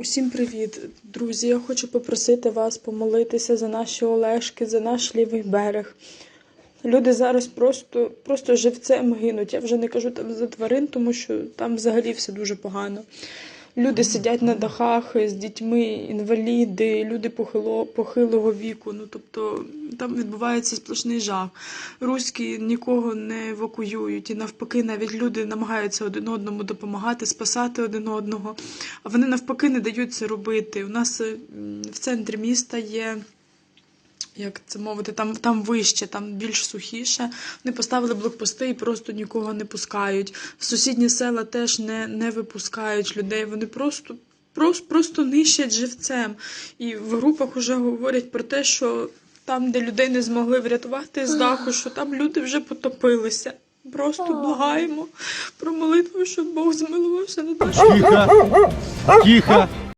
Усім привіт, друзі! Я хочу попросити вас помолитися за наші Олешки, за наш лівий берег. Люди зараз просто, просто живцем гинуть. Я вже не кажу там за тварин, тому що там взагалі все дуже погано. Люди сидять на дахах з дітьми, інваліди, люди похило, похилого віку. Ну тобто там відбувається сплошний жах. Руські нікого не евакуюють, і навпаки, навіть люди намагаються один одному допомагати, спасати один одного. А вони навпаки не дають це робити. У нас в центрі міста є як це мовити, там, там вище, там більш сухіше. Вони поставили блокпости і просто нікого не пускають. В сусідні села теж не, не випускають людей. Вони просто, просто, просто нищать живцем. І в групах вже говорять про те, що там, де людей не змогли врятувати з даху, що там люди вже потопилися. Просто благаємо про молитву, щоб Бог змилувався над нашою Тихо! Тихо!